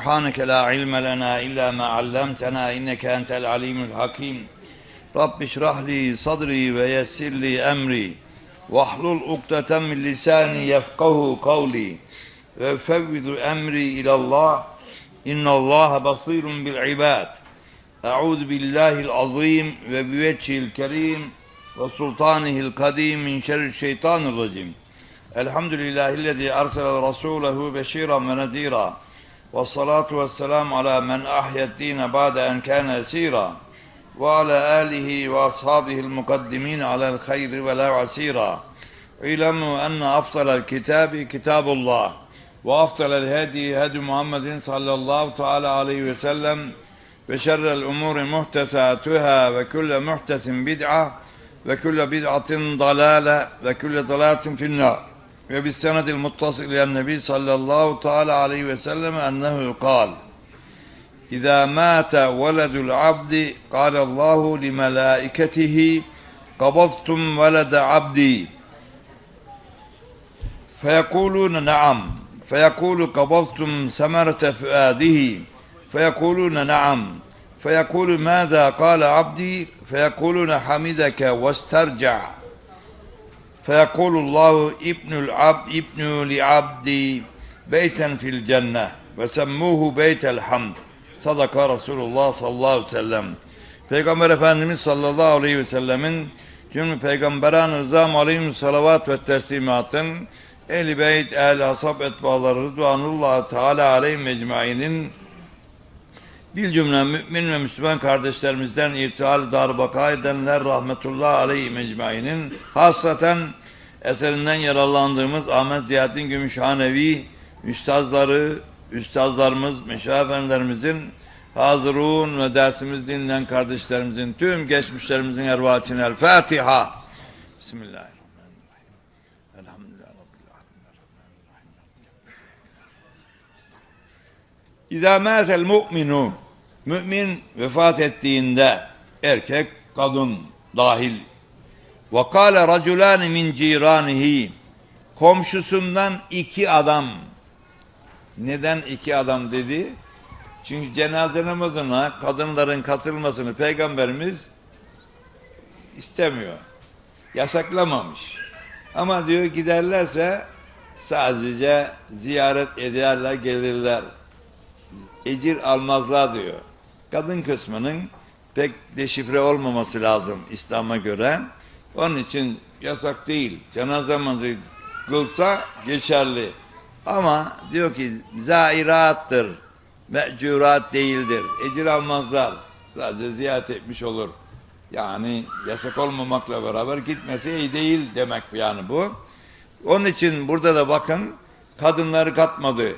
سبحانك لا علم لنا إلا ما علمتنا إنك أنت العليم الحكيم. رب اشرح لي صدري ويسر لي أمري. واحلل عقدة من لساني يفقه قولي. وأفوض أمري إلى الله. إن الله بصير بالعباد. أعوذ بالله العظيم وبوجهه الكريم وسلطانه القديم من شر الشيطان الرجيم. الحمد لله الذي أرسل رسوله بشيرا ونذيرا. والصلاة والسلام على من أحيا الدين بعد أن كان يسيرا وعلى آله وأصحابه المقدمين على الخير ولا عسيرا. اعلموا أن أفضل الكتاب كتاب الله وأفضل الهدي هدي محمد صلى الله تعالى عليه وسلم. وشر الأمور محدثاتها وكل محدث بدعة وكل بدعة ضلالة وكل ضلالة في النار. وبالسند المتصل إلى النبي صلى الله تعالى عليه وسلم أنه قال إذا مات ولد العبد قال الله لملائكته قبضتم ولد عبدي فيقولون نعم فيقول قبضتم ثمرة فؤاده فيقولون نعم فيقول ماذا قال عبدي فيقولون حمدك واسترجع فيقول الله ابن العبد ابن لعبدي بيتا في الجنة وسموه بيت الحمد صدق Resulullah sallallahu aleyhi ve sellem. Peygamber Efendimiz sallallahu aleyhi ve sellemin cümle peygamberan rızam aleyhim salavat ve teslimatın ehl-i beyt, ehl-i hasab etbaları rıdvanullah teala aleyhim ecmainin bir cümle mümin ve Müslüman kardeşlerimizden irtihal darbaka edenler rahmetullah aleyhi mecmainin hasaten eserinden yararlandığımız Ahmet Ziyaddin Gümüşhanevi üstazları, üstazlarımız, meşah efendilerimizin hazırun ve dersimiz dinleyen kardeşlerimizin tüm geçmişlerimizin ervaçin el Fatiha. Bismillahirrahmanirrahim. Elhamdülillah İzâ mâzel mu'minu Mümin vefat ettiğinde erkek, kadın dahil ve kâle raculâni min cirânihi komşusundan iki adam neden iki adam dedi? Çünkü cenaze namazına kadınların katılmasını peygamberimiz istemiyor. Yasaklamamış. Ama diyor giderlerse sadece ziyaret ederler gelirler. Ecir almazlar diyor. Kadın kısmının pek deşifre olmaması lazım İslam'a göre. Onun için yasak değil. Cenaze namazı kılsa geçerli. Ama diyor ki zairattır. Mecurat değildir. Ecir almazlar. Sadece ziyaret etmiş olur. Yani yasak olmamakla beraber gitmesi iyi değil demek yani bu. Onun için burada da bakın kadınları katmadı.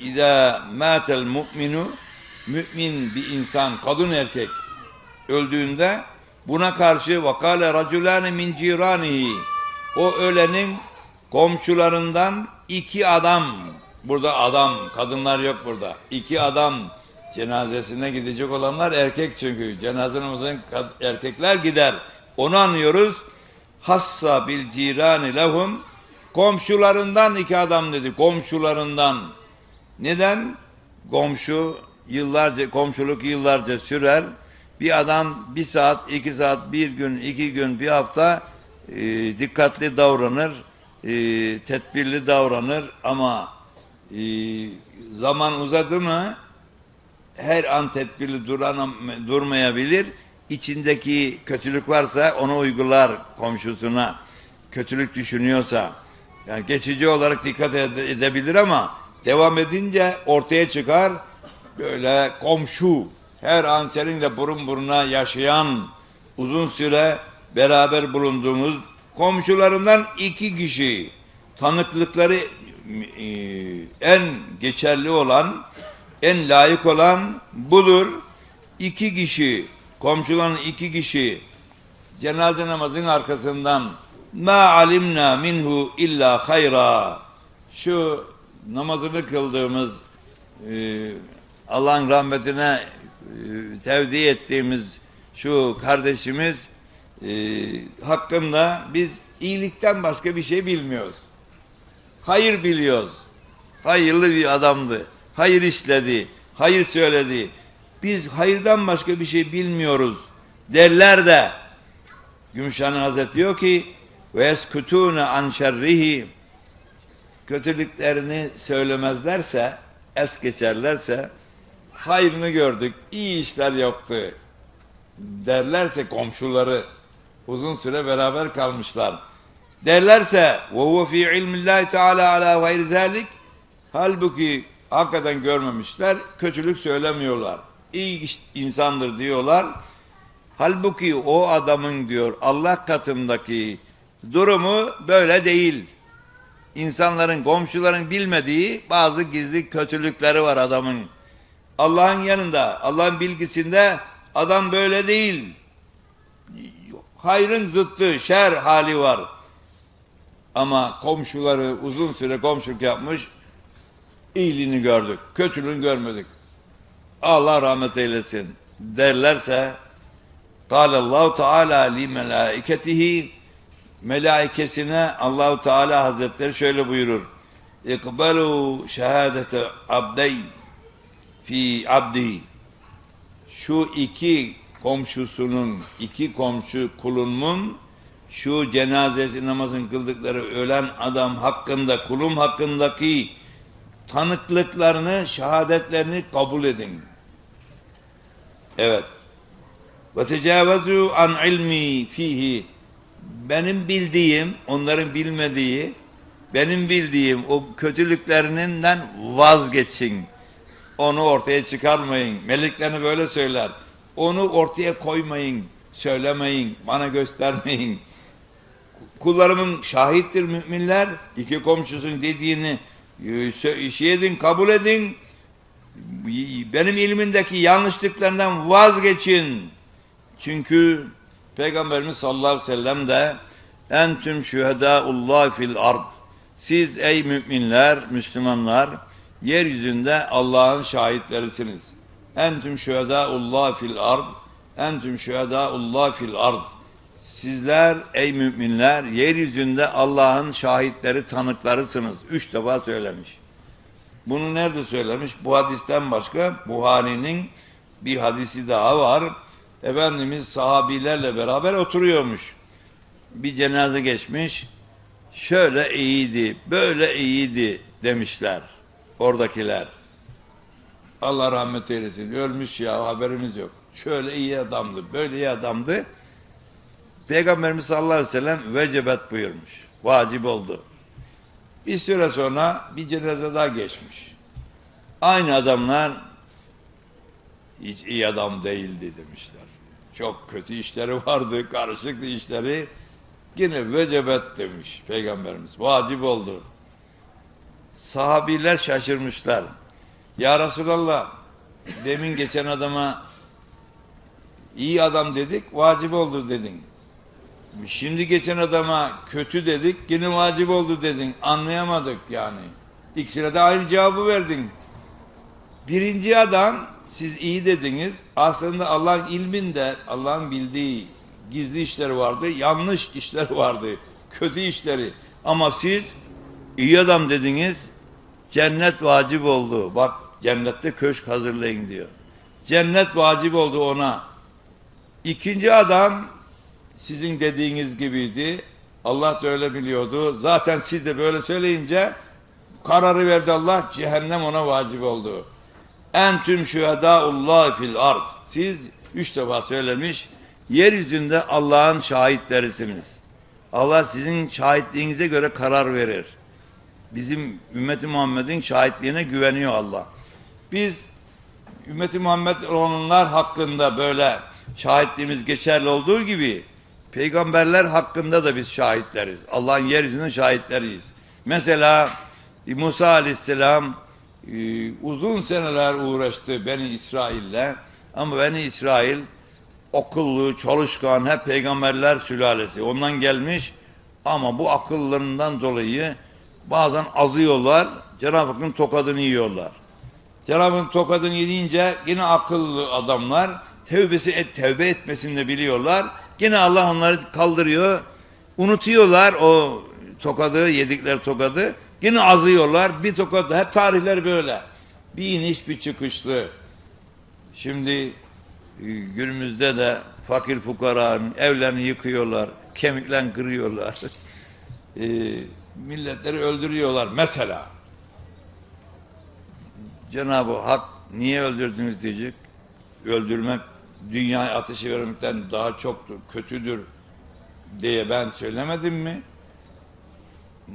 İza matel mu'minu mümin bir insan kadın erkek öldüğünde buna karşı vakale raculani min ciranihi o ölenin komşularından iki adam burada adam kadınlar yok burada iki adam cenazesine gidecek olanlar erkek çünkü cenaze namazına erkekler gider onu anlıyoruz. Hassa bil cirani lehum komşularından iki adam dedi komşularından neden komşu yıllarca komşuluk yıllarca sürer bir adam bir saat iki saat bir gün iki gün bir hafta e, dikkatli davranır e, tedbirli davranır ama e, zaman uzadı mı her an tedbirli duran, durmayabilir. İçindeki kötülük varsa onu uygular komşusuna. Kötülük düşünüyorsa. Yani geçici olarak dikkat ede- edebilir ama devam edince ortaya çıkar. Böyle komşu her an seninle burun buruna yaşayan uzun süre beraber bulunduğumuz komşularından iki kişi tanıklıkları e, en geçerli olan en layık olan budur. İki kişi, komşuların iki kişi cenaze namazın arkasından ma alimna minhu illa hayra şu namazını kıldığımız e, Allah'ın rahmetine e, tevdi ettiğimiz şu kardeşimiz e, hakkında biz iyilikten başka bir şey bilmiyoruz. Hayır biliyoruz. Hayırlı bir adamdı. hayır işledi, hayır söyledi. Biz hayırdan başka bir şey bilmiyoruz derler de Gümüşhane Hazretleri diyor ki ve yeskutune an şerrihi kötülüklerini söylemezlerse es geçerlerse hayrını gördük, iyi işler yoktu derlerse komşuları uzun süre beraber kalmışlar. Derlerse ve huve fi ilmillahi teala ala gayri zalik halbuki hakikaten görmemişler, kötülük söylemiyorlar. İyi insandır diyorlar. Halbuki o adamın diyor Allah katındaki durumu böyle değil. İnsanların, komşuların bilmediği bazı gizli kötülükleri var adamın. Allah'ın yanında, Allah'ın bilgisinde adam böyle değil. Hayrın zıttı, şer hali var. Ama komşuları uzun süre komşuluk yapmış, iyiliğini gördük, kötülüğünü görmedik. Allah rahmet eylesin derlerse Allahu Teala li melaiketihi melaikesine Allahu Teala Hazretleri şöyle buyurur. İkbalu şehadete abdey fi abdi şu iki komşusunun iki komşu kulunun şu cenazesi namazını kıldıkları ölen adam hakkında kulum hakkındaki tanıklıklarını şehadetlerini kabul edin. Evet. Ve tecavezu an ilmi fihi benim bildiğim, onların bilmediği, benim bildiğim o kötülüklerinden vazgeçin. Onu ortaya çıkarmayın. Meleklerini böyle söyler. Onu ortaya koymayın, söylemeyin, bana göstermeyin. Kullarımın şahittir müminler. iki komşusun dediğini e, şey edin, kabul edin. Benim ilmindeki yanlışlıklarından vazgeçin. Çünkü Peygamberimiz sallallahu aleyhi ve sellem de entüm şühedâullah fil ard. Siz ey müminler, Müslümanlar yeryüzünde Allah'ın şahitlerisiniz. Entüm şühedâullah fil ard. Entüm şühedâullah fil ard. Sizler ey müminler yeryüzünde Allah'ın şahitleri, tanıklarısınız. Üç defa söylemiş. Bunu nerede söylemiş? Bu hadisten başka Buhari'nin bir hadisi daha var. Efendimiz sahabilerle beraber oturuyormuş. Bir cenaze geçmiş. Şöyle iyiydi, böyle iyiydi demişler oradakiler. Allah rahmet eylesin. Ölmüş ya haberimiz yok. Şöyle iyi adamdı, böyle iyi adamdı. Peygamberimiz sallallahu aleyhi ve sellem vecebet buyurmuş. Vacip oldu. Bir süre sonra bir cenaze daha geçmiş. Aynı adamlar hiç iyi adam değildi demişler. Çok kötü işleri vardı, karışıktı işleri. Yine vecebet demiş Peygamberimiz. Vacip oldu. Sahabiler şaşırmışlar. Ya Resulallah demin geçen adama iyi adam dedik, vacip oldu dedin. Şimdi geçen adama kötü dedik, yine vacip oldu dedin. Anlayamadık yani. İkisine de aynı cevabı verdin. Birinci adam siz iyi dediniz. Aslında Allah'ın ilminde Allah'ın bildiği gizli işleri vardı, yanlış işler vardı, kötü işleri. Ama siz iyi adam dediniz. Cennet vacip oldu. Bak cennette köşk hazırlayın diyor. Cennet vacip oldu ona. İkinci adam sizin dediğiniz gibiydi. Allah da öyle biliyordu. Zaten siz de böyle söyleyince kararı verdi Allah. Cehennem ona vacip oldu. Entüm şühedâullâhi fil ard. Siz üç defa söylemiş. Yeryüzünde Allah'ın şahitlerisiniz. Allah sizin şahitliğinize göre karar verir. Bizim ümmeti Muhammed'in şahitliğine güveniyor Allah. Biz ümmeti Muhammed olanlar hakkında böyle şahitliğimiz geçerli olduğu gibi peygamberler hakkında da biz şahitleriz. Allah'ın yeryüzünün şahitleriyiz. Mesela Musa aleyhisselam e, uzun seneler uğraştı Beni İsrail'le ama Beni İsrail okullu, çalışkan, hep peygamberler sülalesi. Ondan gelmiş ama bu akıllarından dolayı bazen azıyorlar, Cenab-ı Hakk'ın tokadını yiyorlar. Cenab-ı tokadını yediğince yine akıllı adamlar tevbesi et, tevbe etmesini de biliyorlar. Yine Allah onları kaldırıyor. Unutuyorlar o tokadı, yedikleri tokadı. Yine azıyorlar. Bir tokadı. Hep tarihler böyle. Bir iniş bir çıkışlı. Şimdi e, günümüzde de fakir fukaranın evlerini yıkıyorlar, kemiklerini kırıyorlar. e, milletleri öldürüyorlar mesela. Cenab-ı Hak niye öldürdünüz diyecek. Öldürmek dünyaya ateşi vermekten daha çoktur, kötüdür diye ben söylemedim mi?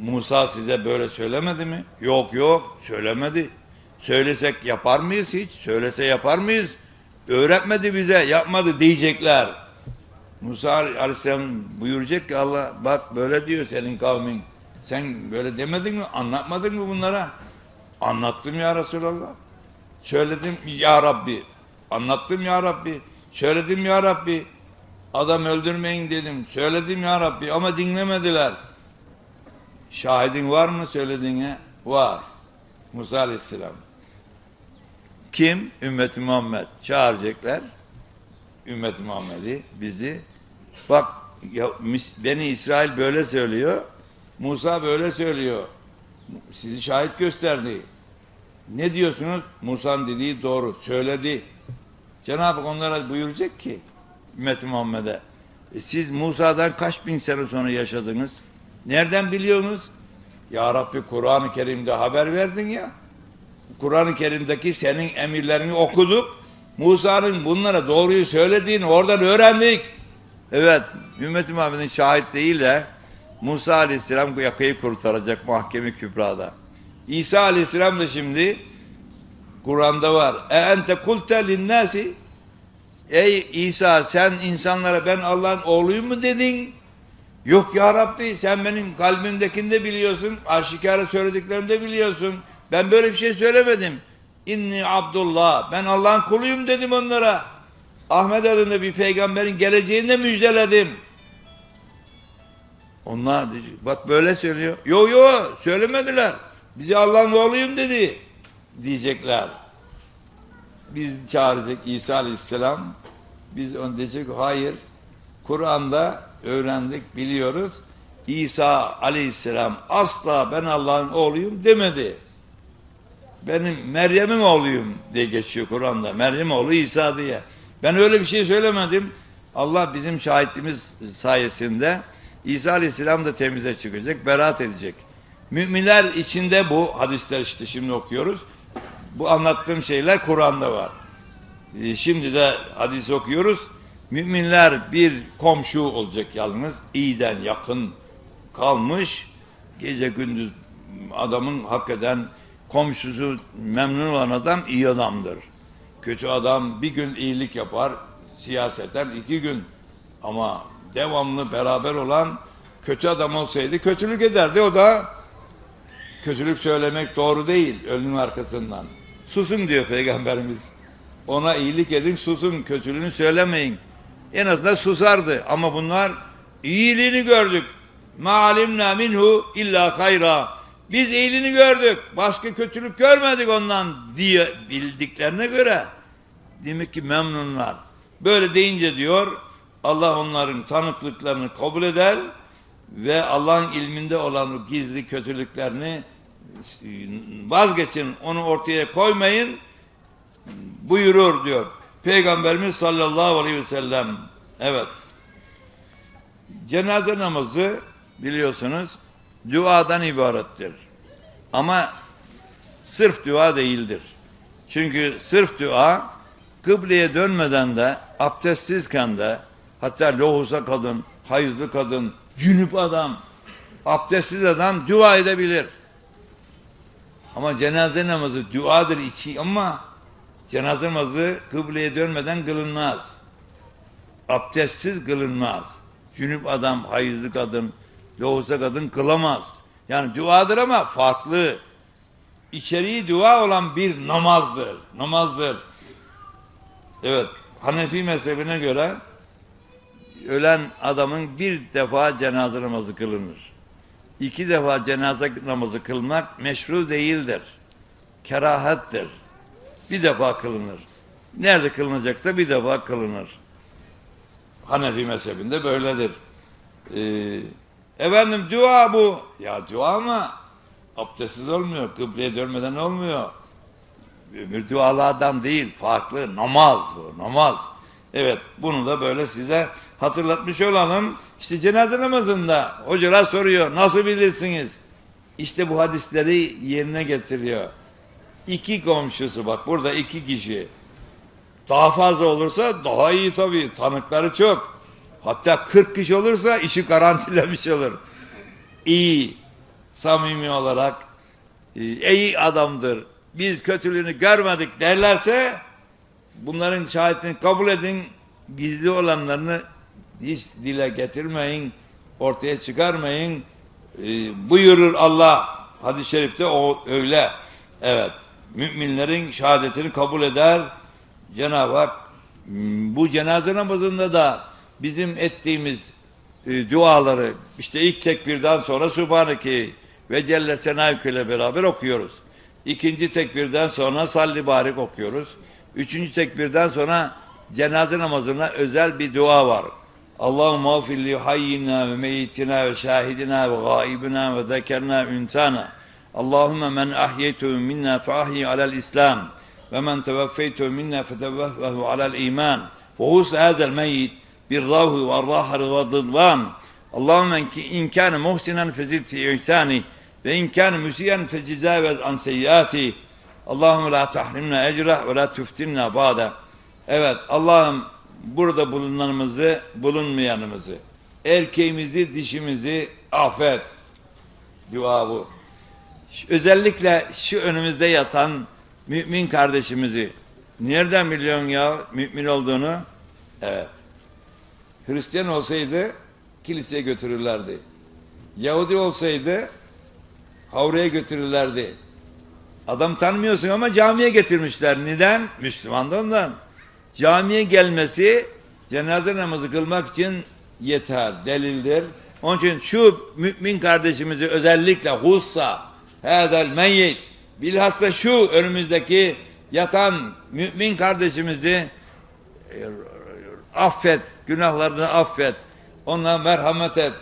Musa size böyle söylemedi mi? Yok yok söylemedi. Söylesek yapar mıyız hiç? Söylese yapar mıyız? Öğretmedi bize, yapmadı diyecekler. Musa Aleyhisselam buyuracak ki Allah bak böyle diyor senin kavmin. Sen böyle demedin mi? Anlatmadın mı bunlara? Anlattım ya Resulallah. Söyledim ya Rabbi. Anlattım ya Rabbi. Söyledim ya Rabbi. Adam öldürmeyin dedim. Söyledim ya Rabbi ama dinlemediler. Şahidin var mı söylediğine? Var. Musa Aleyhisselam. Kim? Ümmeti Muhammed. Çağıracaklar. Ümmeti Muhammed'i, bizi. Bak ya, Beni İsrail böyle söylüyor. Musa böyle söylüyor. Sizi şahit gösterdi. Ne diyorsunuz? Musa'nın dediği doğru. Söyledi. Cenab-ı Hak onlara buyuracak ki Ümmeti Muhammed'e e siz Musa'dan kaç bin sene sonra yaşadınız? Nereden biliyorsunuz? Ya Rabbi Kur'an-ı Kerim'de haber verdin ya. Kur'an-ı Kerim'deki senin emirlerini okuduk. Musa'nın bunlara doğruyu söylediğini oradan öğrendik. Evet, Ümmeti Muhammed'in şahitliğiyle Musa Aleyhisselam bu yakayı kurtaracak mahkeme kübrada. İsa Aleyhisselam da şimdi Kur'an'da var. E ente kulte linnâsi Ey İsa sen insanlara ben Allah'ın oğluyum mu dedin? Yok ya Rabbi sen benim kalbimdekini de biliyorsun. Aşikare söylediklerimi de biliyorsun. Ben böyle bir şey söylemedim. İnni Abdullah. Ben Allah'ın kuluyum dedim onlara. Ahmet adında bir peygamberin geleceğini de müjdeledim. Onlar bak böyle söylüyor. Yo yo söylemediler. Bizi Allah'ın oğluyum dedi. Diyecekler. Biz çağıracak İsa Aleyhisselam. Biz onu diyecek hayır. Kur'an'da öğrendik biliyoruz. İsa Aleyhisselam asla ben Allah'ın oğluyum demedi. Benim Meryem'in oğluyum diye geçiyor Kur'an'da. Meryem oğlu İsa diye. Ben öyle bir şey söylemedim. Allah bizim şahitliğimiz sayesinde İsa Aleyhisselam da temize çıkacak, beraat edecek. Müminler içinde bu hadisler işte şimdi okuyoruz. Bu anlattığım şeyler Kur'an'da var. Ee, Şimdi de hadis okuyoruz. Müminler bir komşu olacak yalnız. iyiden yakın kalmış. Gece gündüz adamın hakikaten komşusu memnun olan adam iyi adamdır. Kötü adam bir gün iyilik yapar, siyaseten iki gün. Ama devamlı beraber olan kötü adam olsaydı kötülük ederdi. O da kötülük söylemek doğru değil ölünün arkasından. Susun diyor Peygamberimiz. Ona iyilik edin susun kötülüğünü söylemeyin. En azından susardı ama bunlar iyiliğini gördük. Malimna minhu illa hayra. Biz iyiliğini gördük. Başka kötülük görmedik ondan diye bildiklerine göre. Demek ki memnunlar. Böyle deyince diyor Allah onların tanıklıklarını kabul eder ve Allah'ın ilminde olan gizli kötülüklerini vazgeçin, onu ortaya koymayın buyurur diyor. Peygamberimiz sallallahu aleyhi ve sellem. Evet. Cenaze namazı biliyorsunuz duadan ibarettir. Ama sırf dua değildir. Çünkü sırf dua kıbleye dönmeden de abdestsizken de hatta lohusa kadın, hayızlı kadın, cünüp adam, abdestsiz adam dua edebilir. Ama cenaze namazı duadır içi ama cenaze namazı kıbleye dönmeden kılınmaz. Abdestsiz kılınmaz. Cünüp adam, hayızlı kadın, lohusa kadın kılamaz. Yani duadır ama farklı. İçeriği dua olan bir namazdır. Namazdır. Evet, Hanefi mezhebine göre ölen adamın bir defa cenaze namazı kılınır. İki defa cenaze namazı kılmak meşru değildir. Kerahattir. Bir defa kılınır. Nerede kılınacaksa bir defa kılınır. Hanefi mezhebinde böyledir. Ee, efendim dua bu. Ya dua ama abdestsiz olmuyor. Kıbleye dönmeden olmuyor. öbür dualardan değil, farklı. Namaz bu, namaz. Evet, bunu da böyle size hatırlatmış olalım. İşte cenaze namazında hocalar soruyor, nasıl bilirsiniz? İşte bu hadisleri yerine getiriyor. İki komşusu bak, burada iki kişi. Daha fazla olursa daha iyi tabii. Tanıkları çok. Hatta 40 kişi olursa işi garantilemiş olur. İyi, samimi olarak e, iyi adamdır. Biz kötülüğünü görmedik derlerse bunların şahitini kabul edin. Gizli olanlarını hiç dile getirmeyin. Ortaya çıkarmayın. E, buyurur Allah hadis-i şerifte o öyle. Evet. Müminlerin şehadetini kabul eder. Cenab-ı Hak bu cenaze namazında da bizim ettiğimiz e, duaları işte ilk tekbirden sonra Subhaneke ve Celle Senayük ile beraber okuyoruz. İkinci tekbirden sonra Salli Barik okuyoruz. Üçüncü tekbirden sonra cenaze namazına özel bir dua var. Allahümme afilli hayyina ve meyyitina ve şahidina ve gaibina ve zekerna üntana. Allahümme men ahyeytehü minna feahyi alel İslam ve men teveffeytehü minna fetevvehvehu alel iman. Fehus hazel meyyit bir rahü ve rahar ve dıdvan Allahümme inkâne muhsinen fezid fi ihsani ve inkâne müsiyen fecizâvez an seyyâti Allahümme la tahrimna ecrah ve la tüftinna ba'de Evet Allah'ım burada bulunanımızı bulunmayanımızı erkeğimizi dişimizi affet. Dua bu. Özellikle şu önümüzde yatan mümin kardeşimizi nereden biliyorsun ya mümin olduğunu? Evet. Hristiyan olsaydı kiliseye götürürlerdi. Yahudi olsaydı havraya götürürlerdi. Adam tanımıyorsun ama camiye getirmişler. Neden? Müslüman da ondan. Camiye gelmesi cenaze namazı kılmak için yeter, delildir. Onun için şu mümin kardeşimizi özellikle hussa, hazel meyyit, bilhassa şu önümüzdeki yatan mümin kardeşimizi e, affet, günahlarını affet, ona merhamet et,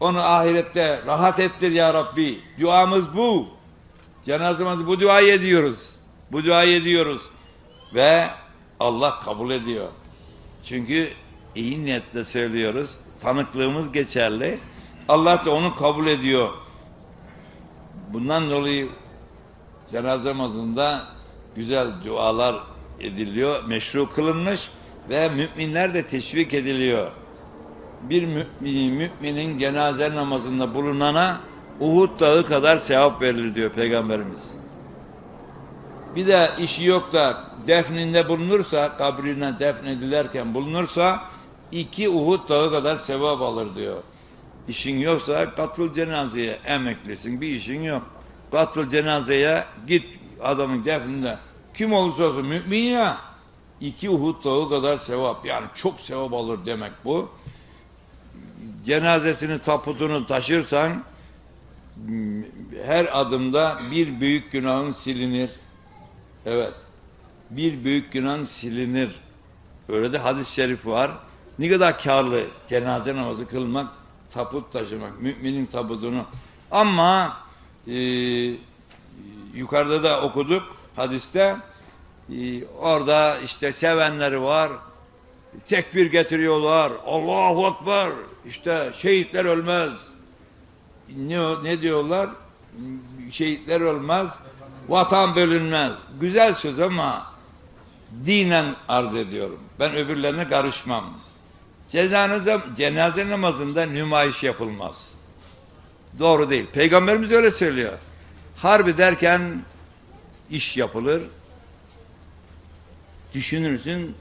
onu ahirette rahat ettir ya Rabbi. Duamız bu. Cenazemizi bu duayı ediyoruz. Bu duayı ediyoruz. Ve Allah kabul ediyor. Çünkü iyi niyetle söylüyoruz. Tanıklığımız geçerli. Allah da onu kabul ediyor. Bundan dolayı cenaze namazında güzel dualar ediliyor, meşru kılınmış ve müminler de teşvik ediliyor. Bir mümin, müminin cenaze namazında bulunana Uhud dağı kadar sevap verilir diyor Peygamberimiz. Bir de işi yok da defninde bulunursa, kabrine defnedilerken bulunursa iki Uhud dağı kadar sevap alır diyor. İşin yoksa katıl cenazeye emeklisin bir işin yok. Katıl cenazeye git adamın defninde. Kim olursa olsun mümin ya iki Uhud dağı kadar sevap yani çok sevap alır demek bu. Cenazesini taputunu taşırsan her adımda bir büyük günahın silinir. Evet. Bir büyük günahın silinir. Öyle de hadis-i şerif var. Ne kadar karlı cenaze namazı kılmak, taput taşımak, müminin tabutunu. Ama e, yukarıda da okuduk hadiste. E, orada işte sevenleri var. Tekbir getiriyorlar. Allahu Ekber. İşte şehitler ölmez. Ne, ne diyorlar? Şehitler ölmez. Vatan bölünmez. Güzel söz ama dinen arz ediyorum. Ben öbürlerine karışmam. Cenaze, cenaze namazında nümayiş yapılmaz. Doğru değil. Peygamberimiz öyle söylüyor. Harbi derken iş yapılır. Düşünürsün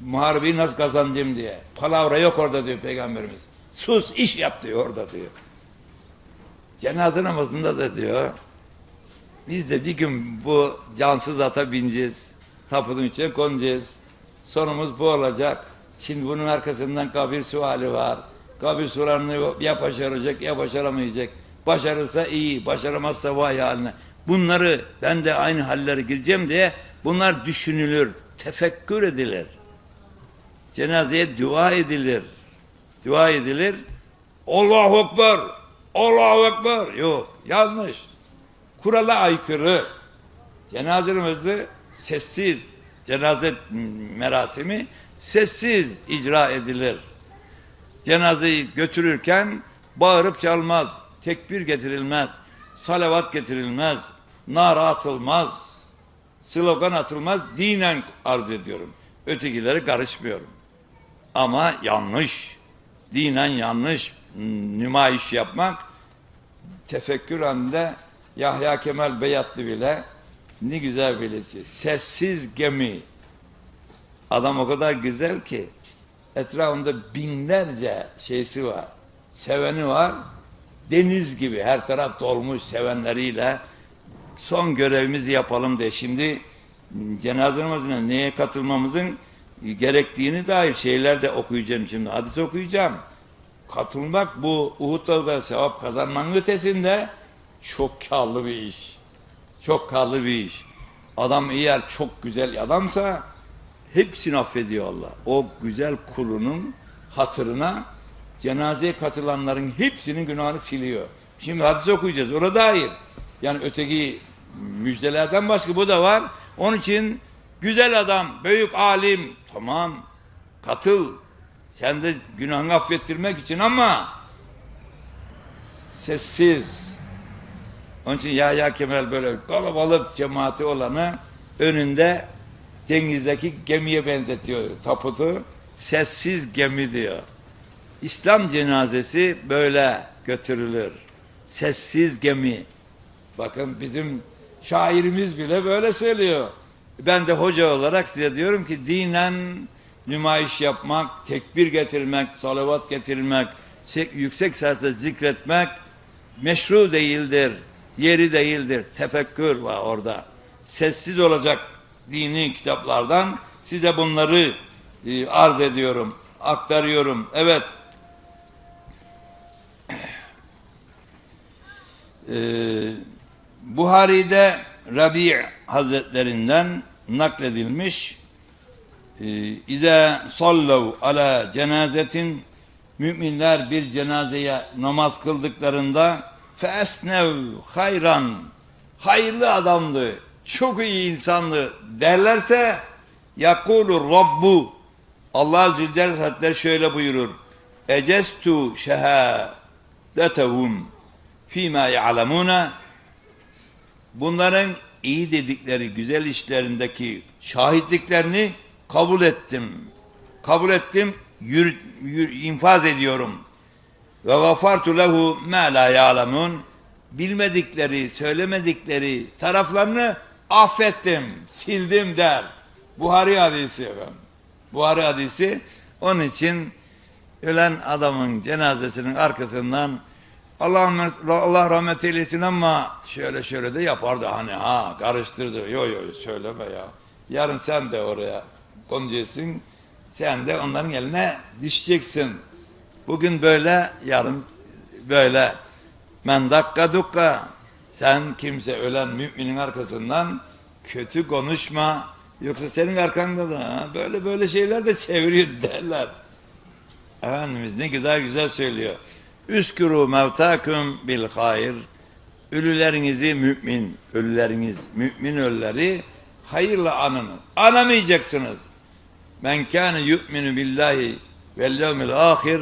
muharebeyi nasıl kazanacağım diye. Palavra yok orada diyor Peygamberimiz. Sus iş yap diyor orada diyor. Cenaze namazında da diyor biz de bir gün bu cansız ata bineceğiz. Tapunun içine konacağız. Sonumuz bu olacak. Şimdi bunun arkasından kabir suali var. Kabir sualini ya başaracak ya başaramayacak. Başarırsa iyi, başaramazsa vay haline. Bunları ben de aynı hallere gireceğim diye bunlar düşünülür, tefekkür edilir. Cenazeye dua edilir. Dua edilir. Allahu Ekber, Allahu Ekber. Yok, yanlış. Kurala aykırı. Cenaze namazı sessiz, cenaze merasimi sessiz icra edilir. Cenazeyi götürürken bağırıp çalmaz, tekbir getirilmez, salavat getirilmez, nara atılmaz, slogan atılmaz, dinen arz ediyorum. Ötekileri karışmıyorum. Ama yanlış, dinen yanlış nümayiş yapmak, tefekkür halinde Yahya Kemal Beyatlı bile ne güzel belirtiyor. Sessiz gemi. Adam o kadar güzel ki etrafında binlerce şeysi var. Seveni var. Deniz gibi her taraf dolmuş sevenleriyle son görevimizi yapalım de şimdi cenaze namazına neye katılmamızın gerektiğini dair şeyler de okuyacağım şimdi. Hadis okuyacağım. Katılmak bu Uhud Dağı'da sevap kazanmanın ötesinde çok karlı bir iş. Çok karlı bir iş. Adam eğer çok güzel adamsa hepsini affediyor Allah. O güzel kulunun hatırına cenazeye katılanların hepsinin günahını siliyor. Şimdi hadis okuyacağız. Ona dair. Yani öteki müjdelerden başka bu da var. Onun için güzel adam, büyük alim tamam katıl. Sen de günahını affettirmek için ama sessiz. Onun için Yahya Kemal böyle kalabalık cemaati olanı önünde denizdeki gemiye benzetiyor taputu. Sessiz gemi diyor. İslam cenazesi böyle götürülür. Sessiz gemi. Bakın bizim şairimiz bile böyle söylüyor. Ben de hoca olarak size diyorum ki dinen nümayiş yapmak, tekbir getirmek, salavat getirmek, yüksek sesle zikretmek meşru değildir, yeri değildir. Tefekkür var orada. Sessiz olacak dini kitaplardan size bunları e, arz ediyorum, aktarıyorum. Evet. Ee, Buhari'de Rabi' Hazretlerinden nakledilmiş e, İze sallav ala cenazetin müminler bir cenazeye namaz kıldıklarında feesnev hayran hayırlı adamdı çok iyi insandı derlerse yakulur Rabbu Allah Zülcelal Hazretleri şöyle buyurur ecestu şehadetehum fîmâ ya'lemûne bunların iyi dedikleri güzel işlerindeki şahitliklerini kabul ettim. Kabul ettim, yür, yür, infaz ediyorum. Ve gafartu lehu ma la ya'lemun bilmedikleri, söylemedikleri taraflarını affettim, sildim der. Buhari hadisi efendim. Buhari hadisi onun için ölen adamın cenazesinin arkasından Allah, Allah rahmet eylesin ama şöyle şöyle de yapardı hani ha karıştırdı. Yo yo söyleme ya. Yarın sen de oraya konacaksın. Sen de onların eline düşeceksin. Bugün böyle yarın böyle men dakka dukka sen kimse ölen müminin arkasından kötü konuşma yoksa senin arkanda da böyle böyle şeyler de çeviriyor derler. Efendimiz ne güzel güzel söylüyor. Üskürü mevtaküm bil hayır. Ölülerinizi mümin, ölüleriniz, mümin ölüleri hayırla anın. Anamayacaksınız. Men kâne yu'minu billahi vel yevmil ahir.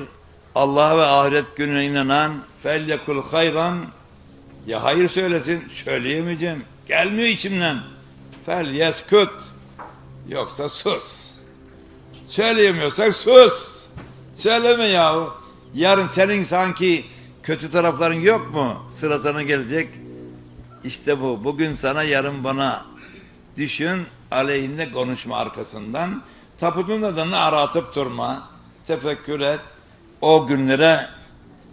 Allah ve ahiret gününe inanan felyekul hayran ya hayır söylesin söyleyemeyeceğim. Gelmiyor içimden. Fel yeskut yoksa sus. Söyleyemiyorsan sus. Söyleme yahu. Yarın senin sanki kötü tarafların yok mu? Sıra sana gelecek. İşte bu. Bugün sana yarın bana düşün aleyhinde konuşma arkasından. Taputun adını aratıp durma. Tefekkür et. O günlere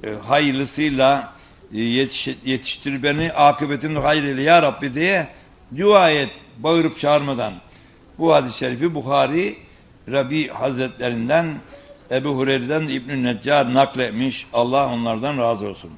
e, hayırlısıyla yetiş, yetiştir beni akıbetin hayrıyla ya Rabbi diye dua et bağırıp çağırmadan. Bu hadis-i şerifi Bukhari Rabi Hazretlerinden Ebu Hureyre'den İbn-i Neccar nakletmiş. Allah onlardan razı olsun.